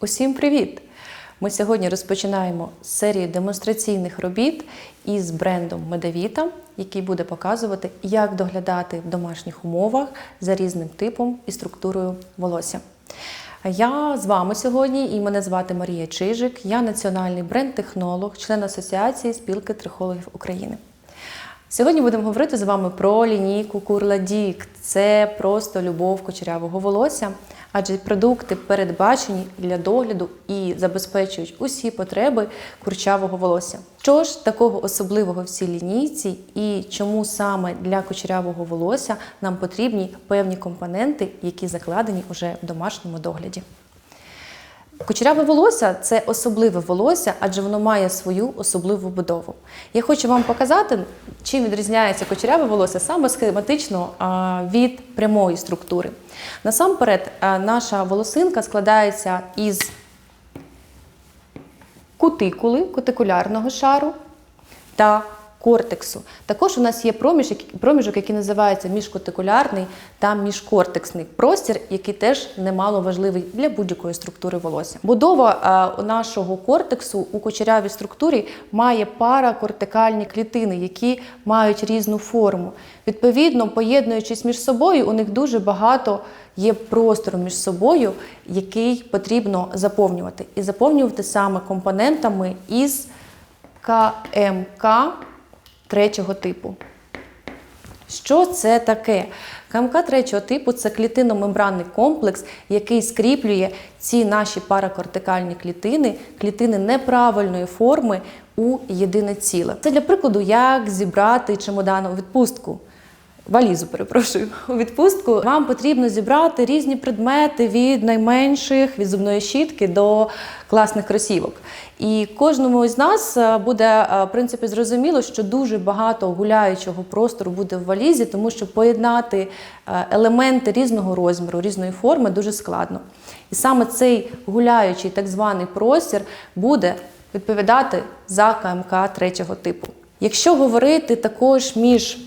Усім привіт! Ми сьогодні розпочинаємо серію демонстраційних робіт із брендом Медавіта, який буде показувати, як доглядати в домашніх умовах за різним типом і структурою волосся. Я з вами сьогодні і мене звати Марія Чижик. Я національний бренд-технолог, член Асоціації спілки трихологів України. Сьогодні будемо говорити з вами про лінійку Курла Дік. Це просто любов кучерявого волосся, адже продукти передбачені для догляду і забезпечують усі потреби курчавого волосся. Що ж такого особливого в цій лінійці і чому саме для кучерявого волосся нам потрібні певні компоненти, які закладені уже в домашньому догляді? Кучеряве волосся це особливе волосся, адже воно має свою особливу будову. Я хочу вам показати, чим відрізняється кучеряве волосся саме схематично від прямої структури. Насамперед, наша волосинка складається із кутикули, кутикулярного шару та кортексу. Також у нас є проміжок, проміжок, який називається міжкутикулярний та міжкортексний простір, який теж немало важливий для будь-якої структури волосся. Будова е, нашого кортексу у кучерявій структурі має паракортикальні клітини, які мають різну форму. Відповідно, поєднуючись між собою, у них дуже багато є простору між собою, який потрібно заповнювати. І заповнювати саме компонентами із КМК третього типу. Що це таке? КМК третього типу це клітинно-мембранний комплекс, який скріплює ці наші паракортикальні клітини, клітини неправильної форми у єдине ціле. Це для прикладу, як зібрати чемодан у відпустку. Валізу, перепрошую, у відпустку вам потрібно зібрати різні предмети від найменших, від зубної щітки до класних кросівок. І кожному із нас е, буде е, в принципі зрозуміло, що дуже багато гуляючого простору буде в валізі, тому що поєднати е, елементи різного розміру, різної форми дуже складно. І саме цей гуляючий так званий простір буде відповідати за КМК третього типу. Якщо говорити також між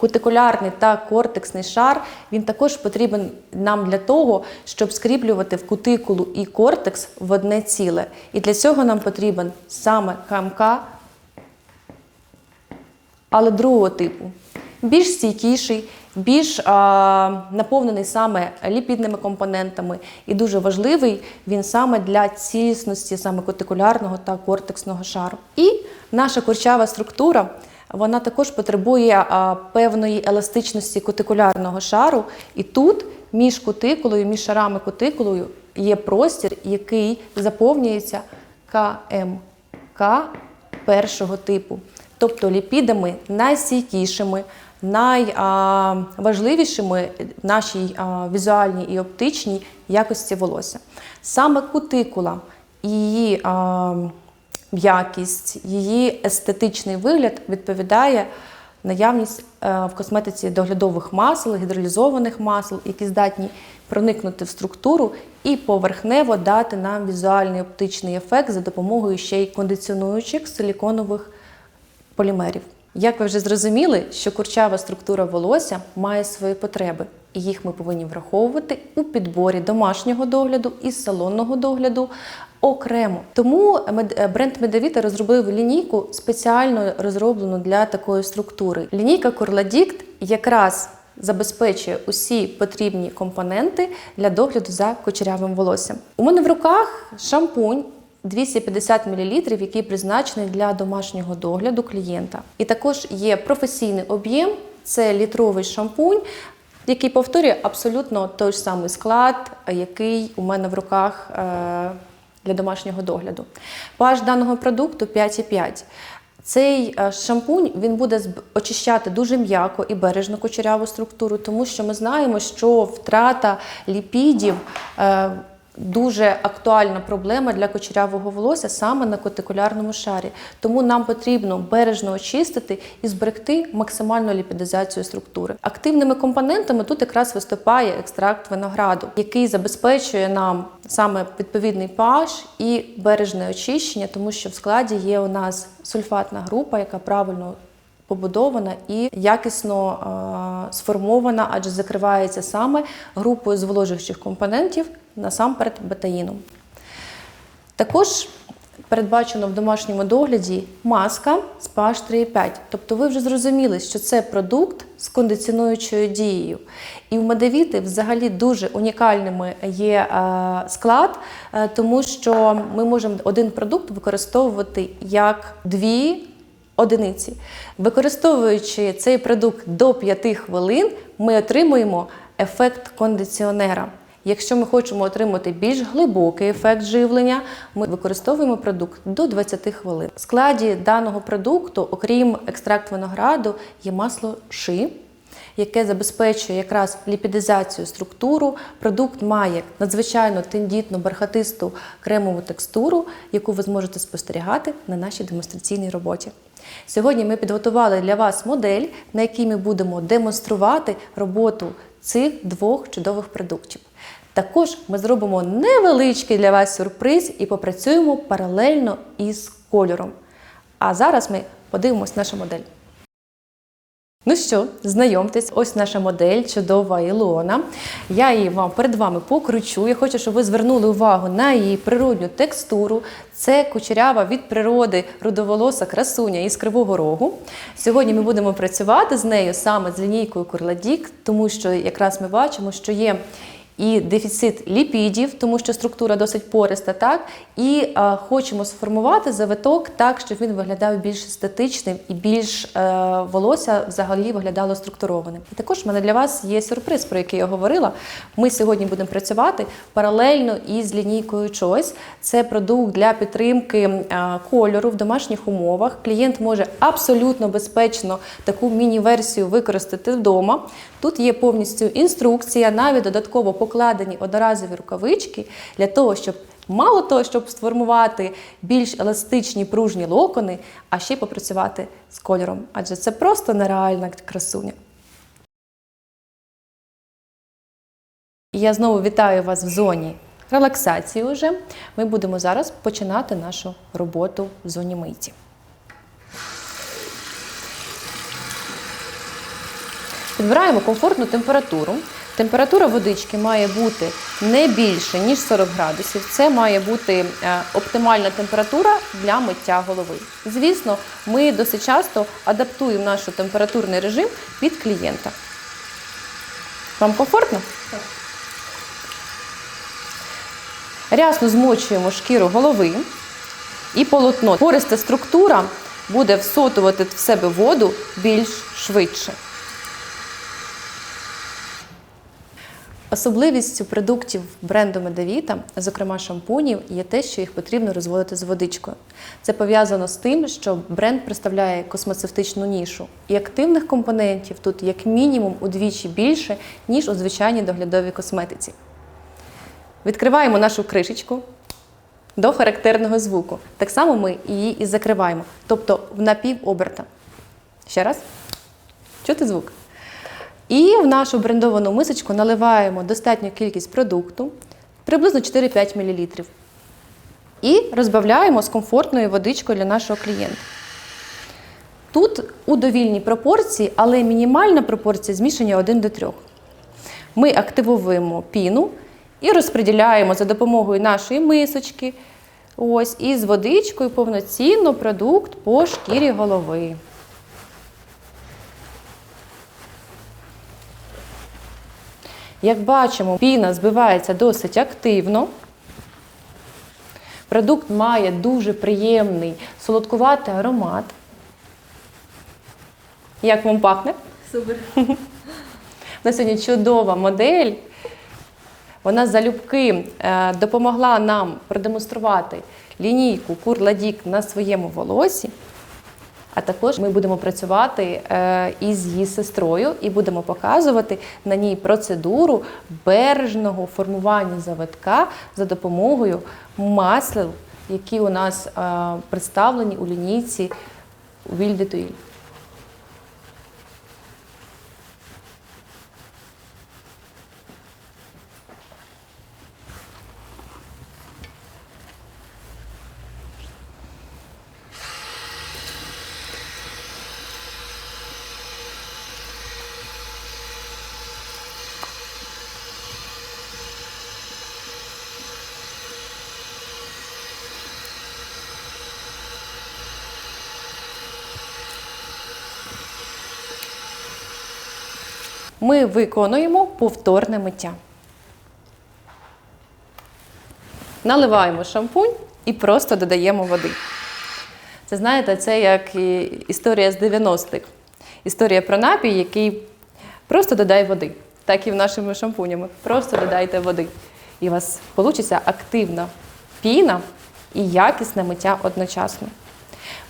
Кутикулярний та кортексний шар він також потрібен нам для того, щоб скріплювати в кутикулу і кортекс в одне ціле. І для цього нам потрібен саме КМК, але другого типу. Більш стійкіший, більш а, наповнений саме ліпідними компонентами, і дуже важливий він саме для цілісності саме кутикулярного та кортексного шару. І наша курчава структура. Вона також потребує певної еластичності кутикулярного шару, і тут між кутикулою, між шарами кутикулою є простір, який заповнюється КМК першого типу, тобто ліпідами найстійкішими, найважливішими в нашій візуальній і оптичній якості волосся. Саме кутикула і її м'якість, її естетичний вигляд відповідає наявність е, в косметиці доглядових масел, гідролізованих масел, які здатні проникнути в структуру і поверхнево дати нам візуальний оптичний ефект за допомогою ще й кондиціонуючих силіконових полімерів. Як ви вже зрозуміли, що курчава структура волосся має свої потреби, і їх ми повинні враховувати у підборі домашнього догляду і салонного догляду окремо. Тому бренд Медавіта розробив лінійку спеціально розроблену для такої структури. Лінійка Курладікт якраз забезпечує усі потрібні компоненти для догляду за кучерявим волоссям. У мене в руках шампунь. 250 мл, який призначений для домашнього догляду клієнта. І також є професійний об'єм, це літровий шампунь, який повторює абсолютно той ж самий склад, який у мене в руках е, для домашнього догляду. PH даного продукту 5,5. Цей е, шампунь він буде очищати дуже м'яко і бережно кучеряву структуру, тому що ми знаємо, що втрата ліпідів е, дуже актуальна проблема для кучерявого волосся саме на кутикулярному шарі. Тому нам потрібно бережно очистити і зберегти максимальну ліпідизацію структури. Активними компонентами тут якраз виступає екстракт винограду, який забезпечує нам саме відповідний pH і бережне очищення, тому що в складі є у нас сульфатна група, яка правильно побудована і якісно е, сформована, адже закривається саме групою зволожуючих компонентів, насамперед бетаїном. Також передбачено в домашньому догляді маска з pH 3,5. Тобто ви вже зрозуміли, що це продукт з кондиціонуючою дією. І в медовіти взагалі дуже унікальними є е, склад, е, тому що ми можемо один продукт використовувати як дві одиниці. Використовуючи цей продукт до 5 хвилин, ми отримуємо ефект кондиціонера. Якщо ми хочемо отримати більш глибокий ефект живлення, ми використовуємо продукт до 20 хвилин. В складі даного продукту, окрім екстракт винограду, є масло ши, яке забезпечує якраз ліпідизацію структуру. Продукт має надзвичайно тендітну бархатисту кремову текстуру, яку ви зможете спостерігати на нашій демонстраційній роботі. Сьогодні ми підготували для вас модель, на якій ми будемо демонструвати роботу цих двох чудових продуктів. Також ми зробимо невеличкий для вас сюрприз і попрацюємо паралельно із кольором. А зараз ми подивимось нашу модель. Ну що, знайомтесь, ось наша модель, чудова Ілона. Я її вам перед вами покручу. Я хочу, щоб ви звернули увагу на її природню текстуру. Це кучерява від природи рудоволоса красуня із Кривого Рогу. Сьогодні ми будемо працювати з нею саме з лінійкою Курладік, тому що якраз ми бачимо, що є і дефіцит ліпідів, тому що структура досить пориста, так і е, хочемо сформувати завиток так, щоб він виглядав більш естетичним і більш е, волосся взагалі виглядало структурованим. І також в мене для вас є сюрприз, про який я говорила. Ми сьогодні будемо працювати паралельно із лінійкою Choice. Це продукт для підтримки е, кольору в домашніх умовах. Клієнт може абсолютно безпечно таку міні-версію використати вдома. Тут є повністю інструкція, навіть додатково покладені одноразові рукавички для того, щоб мало того, щоб сформувати більш еластичні пружні локони, а ще й попрацювати з кольором. Адже це просто нереальна красуня. Я знову вітаю вас в зоні релаксації. Уже ми будемо зараз починати нашу роботу в зоні миті. Підбираємо комфортну температуру. Температура водички має бути не більше, ніж 40 градусів. Це має бути е, оптимальна температура для миття голови. Звісно, ми досить часто адаптуємо наш температурний режим під клієнта. Вам комфортно? Рясно змочуємо шкіру голови і полотно. Пориста структура буде всотувати в себе воду більш швидше. Особливістю продуктів бренду Медовіта, зокрема шампунів, є те, що їх потрібно розводити з водичкою. Це пов'язано з тим, що бренд представляє космоцевтичну нішу, і активних компонентів тут як мінімум удвічі більше, ніж у звичайній доглядовій косметиці. Відкриваємо нашу кришечку до характерного звуку. Так само ми її і закриваємо, тобто в напівоберта. Ще раз. Чути звук? І в нашу брендовану мисочку наливаємо достатню кількість продукту, приблизно 4-5 мл. І розбавляємо з комфортною водичкою для нашого клієнта. Тут у довільній пропорції, але мінімальна пропорція змішання 1 до 3. Ми активуємо піну і розподіляємо за допомогою нашої мисочки. Ось, і з водичкою повноцінно продукт по шкірі голови. Як бачимо, піна збивається досить активно. Продукт має дуже приємний солодкуватий аромат. Як вам пахне? Супер. На сьогодні чудова модель. Вона залюбки е, допомогла нам продемонструвати лінійку Курладік на своєму волосі. А також ми будемо працювати е, із її сестрою і будемо показувати на ній процедуру бережного формування завитка за допомогою масел, які у нас е, представлені у лінійці Віль ми виконуємо повторне миття. Наливаємо шампунь і просто додаємо води. Це знаєте, це як історія з 90-х. Історія про напій, який просто додай води. Так і в нашими шампунями. Просто додайте води. І у вас вийде активна піна і якісне миття одночасно.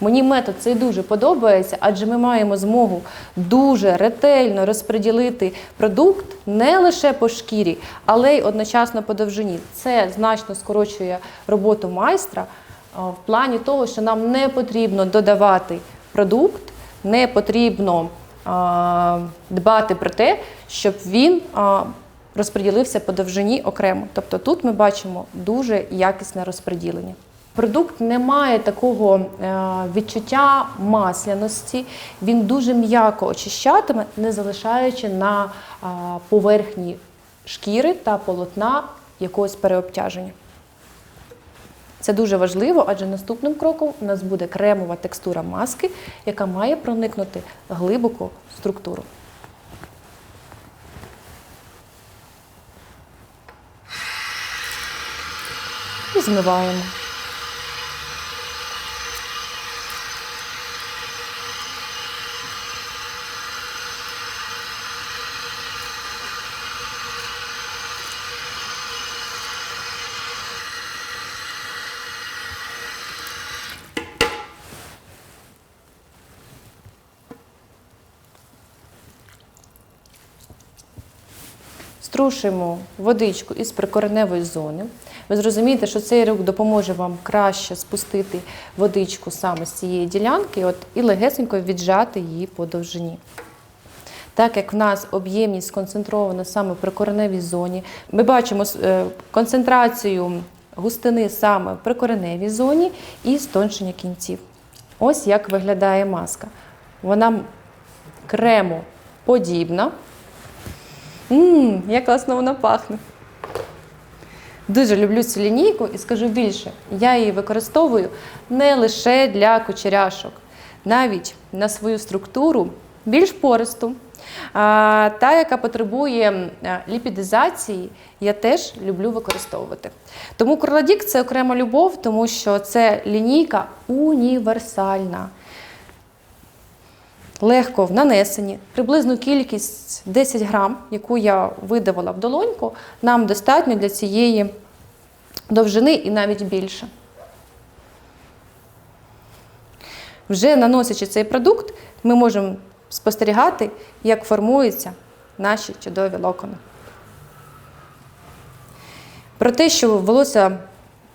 Мені метод цей дуже подобається, адже ми маємо змогу дуже ретельно розподілити продукт не лише по шкірі, але й одночасно по довжині. Це значно скорочує роботу майстра в плані того, що нам не потрібно додавати продукт, не потрібно дбати про те, щоб він розподілився по довжині окремо. Тобто тут ми бачимо дуже якісне розподілення. Продукт не має такого е, відчуття масляності, він дуже м'яко очищатиме, не залишаючи на поверхні шкіри та полотна якогось переобтяження. Це дуже важливо, адже наступним кроком у нас буде кремова текстура маски, яка має проникнути глибоко в структуру. І змиваємо. Струшуємо водичку із прикореневої зони. Ви зрозумієте, що цей рух допоможе вам краще спустити водичку саме з цієї ділянки от, і легесенько віджати її по довжині. Так як в нас об'ємність сконцентрована саме в прикореневій зоні, ми бачимо е, концентрацію густини саме в прикореневій зоні і стоншення кінців. Ось як виглядає маска. Вона кремоподібна. Ммм, як класно вона пахне. Дуже люблю цю лінійку і скажу більше, я її використовую не лише для кучеряшок, навіть на свою структуру більш пористу. Та, яка потребує ліпідизації, я теж люблю використовувати. Тому Корладік це окрема любов, тому що це лінійка універсальна легко в нанесенні. Приблизну кількість 10 грам, яку я видавила в долоньку, нам достатньо для цієї довжини і навіть більше. Вже наносячи цей продукт, ми можемо спостерігати, як формуються наші чудові локони. Про те, що волосся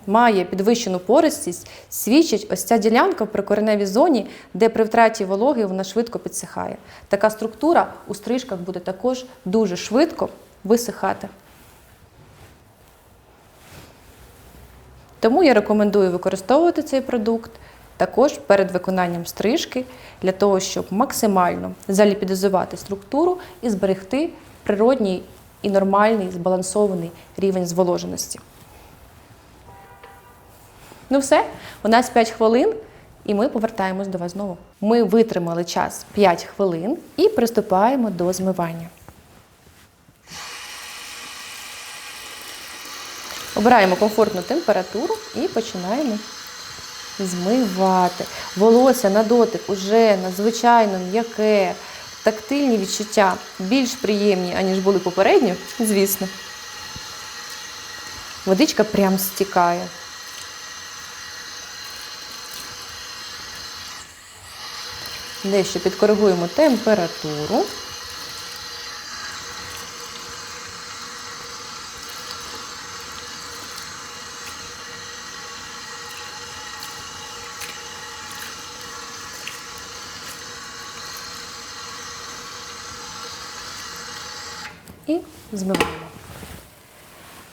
має підвищену пористість, свідчить ось ця ділянка в прикореневій зоні, де при втраті вологи вона швидко підсихає. Така структура у стрижках буде також дуже швидко висихати. Тому я рекомендую використовувати цей продукт також перед виконанням стрижки, для того, щоб максимально заліпідизувати структуру і зберегти природній і нормальний збалансований рівень зволоженості. Ну все, у нас 5 хвилин, і ми повертаємось до вас знову. Ми витримали час 5 хвилин і приступаємо до змивання. Обираємо комфортну температуру і починаємо змивати. Волосся на дотик уже надзвичайно м'яке, тактильні відчуття більш приємні, аніж були попередньо, звісно. Водичка прям стікає. Дещо підкоригуємо температуру. І змиваємо.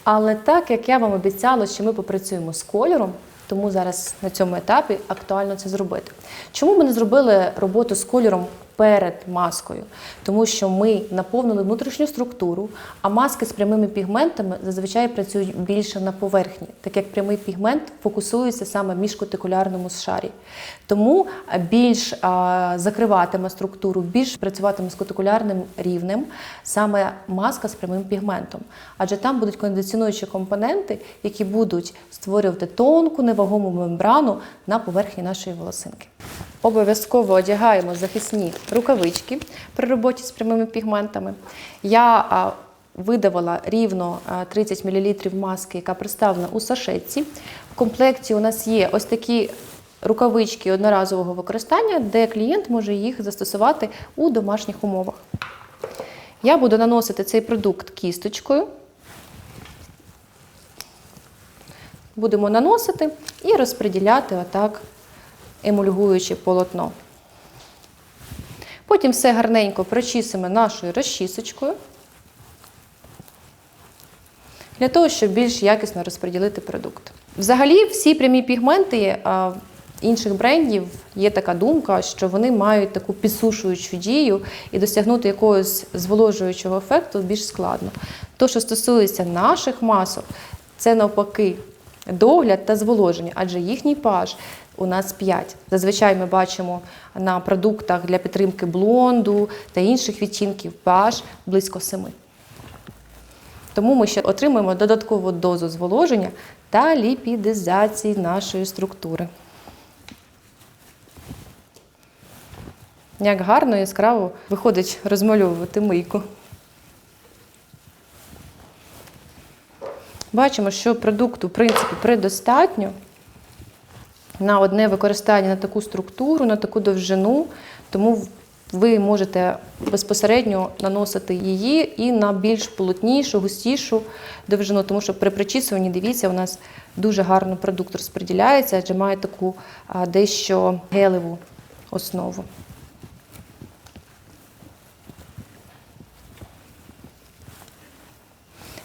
Але так як я вам обіцяла, що ми попрацюємо з кольором, тому зараз на цьому етапі актуально це зробити. Чому ми не зробили роботу з кольором перед маскою, тому що ми наповнили внутрішню структуру, а маски з прямими пігментами зазвичай працюють більше на поверхні, так як прямий пігмент фокусується саме в міжкутикулярному шарі. Тому більш а, закриватиме структуру, більш працюватиме з кутикулярним рівнем саме маска з прямим пігментом. Адже там будуть кондиціонуючі компоненти, які будуть створювати тонку невагому мембрану на поверхні нашої волосинки. Обов'язково одягаємо захисні рукавички при роботі з прямими пігментами. Я а, видавала рівно 30 мл маски, яка представлена у сашетці. В комплекті у нас є ось такі рукавички одноразового використання, де клієнт може їх застосувати у домашніх умовах. Я буду наносити цей продукт кісточкою. Будемо наносити і розподіляти отак, емульгуючи полотно. Потім все гарненько прочісимо нашою розчісочкою, для того, щоб більш якісно розподілити продукт. Взагалі, всі прямі пігменти а, інших брендів є така думка, що вони мають таку підсушуючу дію і досягнути якогось зволожуючого ефекту більш складно. То, що стосується наших масок, це навпаки догляд та зволоження, адже їхній pH у нас 5. Зазвичай ми бачимо на продуктах для підтримки блонду та інших відтінків pH близько 7. Тому ми ще отримуємо додаткову дозу зволоження та ліпідизації нашої структури. Як гарно і яскраво виходить розмальовувати мийку. Бачимо, що продукту, в принципі, предостатньо на одне використання на таку структуру, на таку довжину, тому ви можете безпосередньо наносити її і на більш полотнішу, густішу довжину, тому що при причісуванні, дивіться, у нас дуже гарно продукт розподіляється, адже має таку дещо гелеву основу.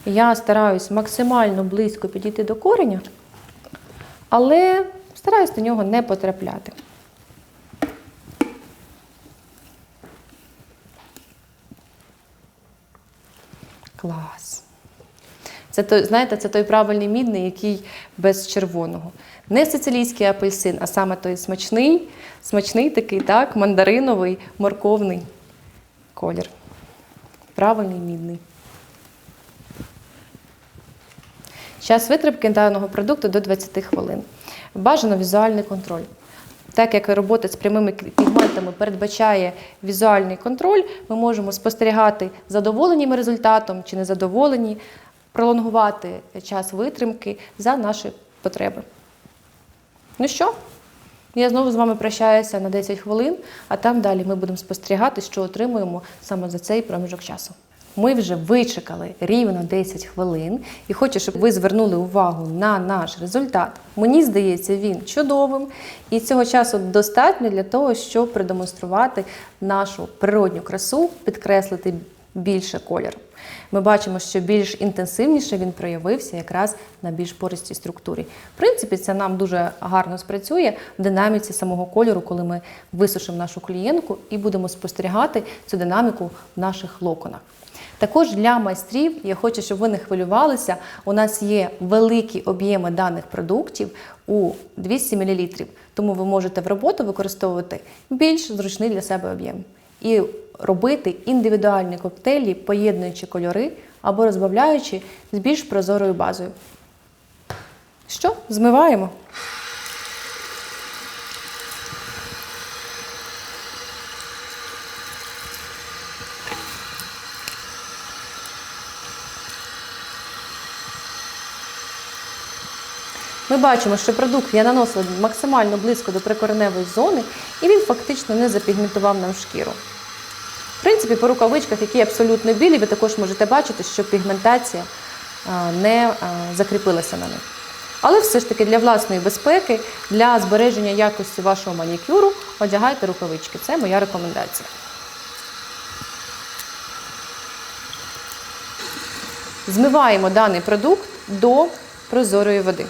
Я стараюсь максимально близько підійти до кореня, але стараюсь до нього не потрапляти. Клас. Це той, знаєте, це той правильний мідний, який без червоного. Не сицилійський апельсин, а саме той смачний, смачний такий, так, мандариновий, морковний колір. Правильний мідний. Час витримки даного продукту до 20 хвилин. Бажано візуальний контроль. Так як робота з прямими пігментами передбачає візуальний контроль, ми можемо спостерігати задоволені результатом чи незадоволені, пролонгувати час витримки за наші потреби. Ну що? Я знову з вами прощаюся на 10 хвилин, а там далі ми будемо спостерігати, що отримуємо саме за цей проміжок часу. Ми вже вичекали рівно 10 хвилин і хочу, щоб ви звернули увагу на наш результат. Мені здається, він чудовим, і цього часу достатньо для того, щоб продемонструвати нашу природню красу, підкреслити більше колір. Ми бачимо, що більш інтенсивніше він проявився якраз на більш пористій структурі. В принципі, це нам дуже гарно спрацює в динаміці самого кольору, коли ми висушимо нашу клієнтку і будемо спостерігати цю динаміку в наших локонах. Також для майстрів я хочу, щоб ви не хвилювалися. У нас є великі об'єми даних продуктів у 200 мл, тому ви можете в роботу використовувати більш зручний для себе об'єм і робити індивідуальні коктейлі, поєднуючи кольори або розбавляючи з більш прозорою базою. Що? Змиваємо. Бачимо, що продукт я наносила максимально близько до прикореневої зони, і він фактично не запігментував нам шкіру. В принципі, по рукавичках, які абсолютно білі, ви також можете бачити, що пігментація не закріпилася на них. Але все ж таки для власної безпеки, для збереження якості вашого манікюру одягайте рукавички. Це моя рекомендація. Змиваємо даний продукт до прозорої води.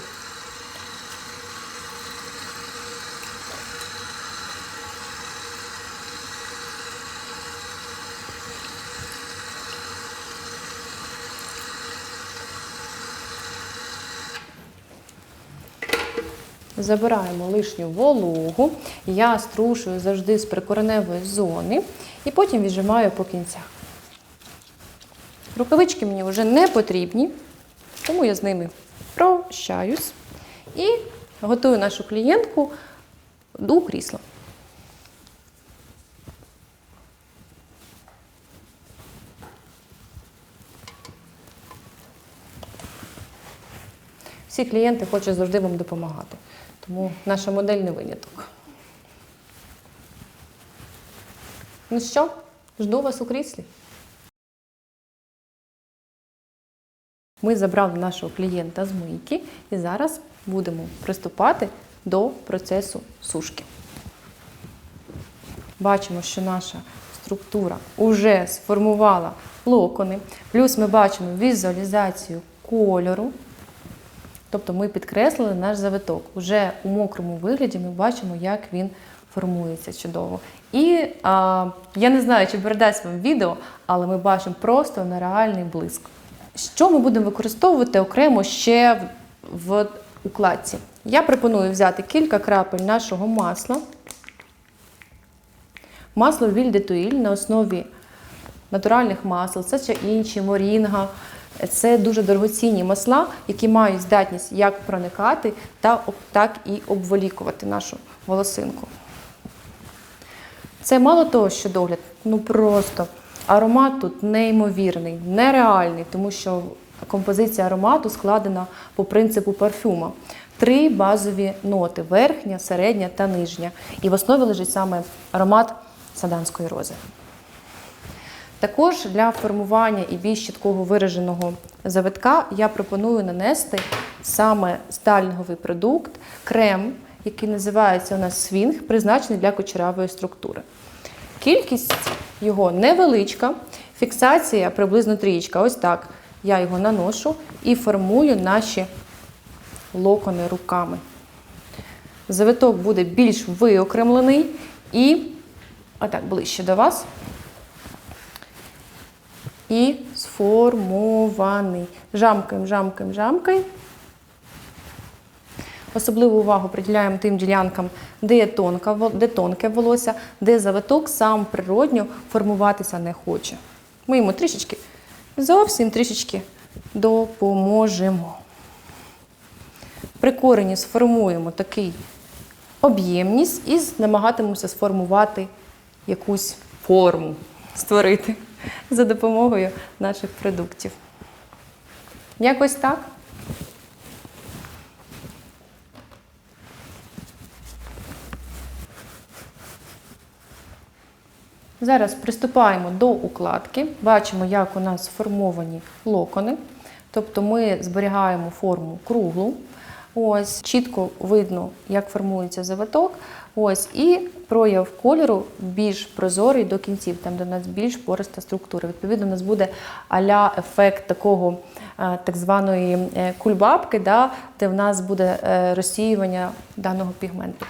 Забираємо лишню вологу. Я струшую завжди з прикореневої зони і потім віджимаю по кінцях. Рукавички мені вже не потрібні, тому я з ними прощаюсь і готую нашу клієнтку до крісла. Всі клієнти хочуть завжди вам допомагати. Тому наша модель не виняток. Ну що, жду вас у кріслі. Ми забрали нашого клієнта з мийки і зараз будемо приступати до процесу сушки. Бачимо, що наша структура вже сформувала локони. Плюс ми бачимо візуалізацію кольору. Тобто ми підкреслили наш завиток. Уже у мокрому вигляді ми бачимо, як він формується чудово. І а, я не знаю, чи передасть вам відео, але ми бачимо просто нереальний блиск. Що ми будемо використовувати окремо ще в, укладці? Я пропоную взяти кілька крапель нашого масла. Масло Віль де Туїль на основі натуральних масел, це ще інші, морінга. Це дуже дорогоцінні масла, які мають здатність як проникати, та так і обволікувати нашу волосинку. Це мало того, що догляд, ну просто аромат тут неймовірний, нереальний, тому що композиція аромату складена по принципу парфюма. Три базові ноти: верхня, середня та нижня. І в основі лежить саме аромат саданської рози. Також для формування і більш чіткого вираженого завитка я пропоную нанести саме стайлінговий продукт, крем, який називається у нас свінг, призначений для кучерявої структури. Кількість його невеличка, фіксація приблизно трієчка. Ось так я його наношу і формую наші локони руками. Завиток буде більш виокремлений і, отак, ближче до вас і сформований. Жамкаємо, жамкаємо, жамкаємо. Особливу увагу приділяємо тим ділянкам, де є тонка, де тонке волосся, де завиток сам природньо формуватися не хоче. Ми йому трішечки, зовсім трішечки допоможемо. При корені сформуємо такий об'ємність і намагатимемося сформувати якусь форму, створити за допомогою наших продуктів. Якось так. Зараз приступаємо до укладки. Бачимо, як у нас сформовані локони. Тобто ми зберігаємо форму круглу. Ось чітко видно, як формується завиток. Ось і прояв кольору більш прозорий до кінців, там де у нас більш пориста структура. Відповідно, у нас буде аля ефект такого е, так званої е, кульбабки, да, де в нас буде е, розсіювання даного пігменту.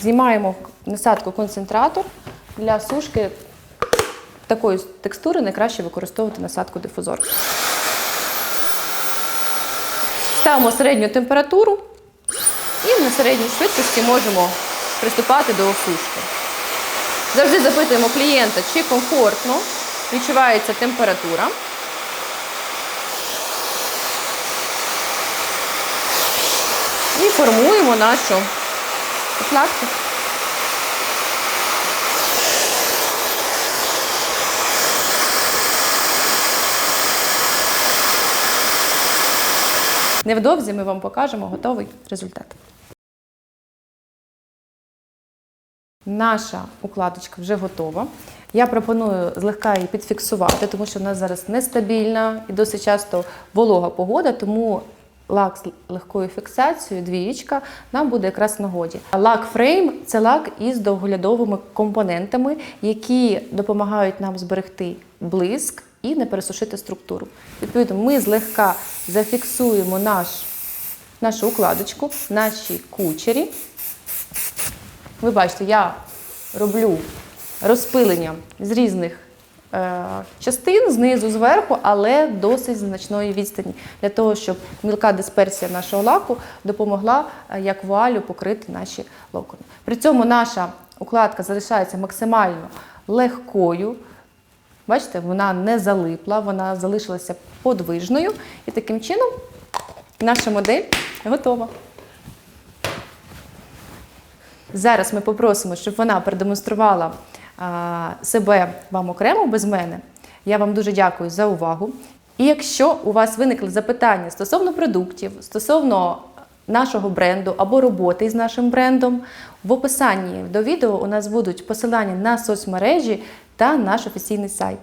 Знімаємо насадку концентратор для сушки такої текстури найкраще використовувати насадку дифузор. Ставимо середню температуру і на середній швидкості можемо приступати до сушки. Завжди запитуємо клієнта, чи комфортно відчувається температура. І формуємо нашу укладку. Невдовзі ми вам покажемо готовий результат. Наша укладочка вже готова. Я пропоную злегка її підфіксувати, тому що в нас зараз нестабільна і досить часто волога погода, тому лак з легкою фіксацією, двієчка, нам буде якраз нагоді. Лак фрейм це лак із довглядовими компонентами, які допомагають нам зберегти блиск і не пересушити структуру. Відповідно, ми злегка зафіксуємо наш, нашу укладочку, наші кучері. Ви бачите, я роблю розпилення з різних е, частин знизу, зверху, але досить значної відстані для того, щоб мілка дисперсія нашого лаку допомогла е, як вуалю покрити наші локони. При цьому наша укладка залишається максимально легкою. Бачите, вона не залипла, вона залишилася подвижною, і таким чином наша модель готова. Зараз ми попросимо, щоб вона продемонструвала себе вам окремо без мене. Я вам дуже дякую за увагу. І якщо у вас виникли запитання стосовно продуктів, стосовно нашого бренду або роботи з нашим брендом, в описанні до відео у нас будуть посилання на соцмережі та наш офіційний сайт.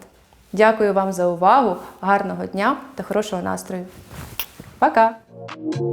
Дякую вам за увагу, гарного дня та хорошого настрою. Пока! Thank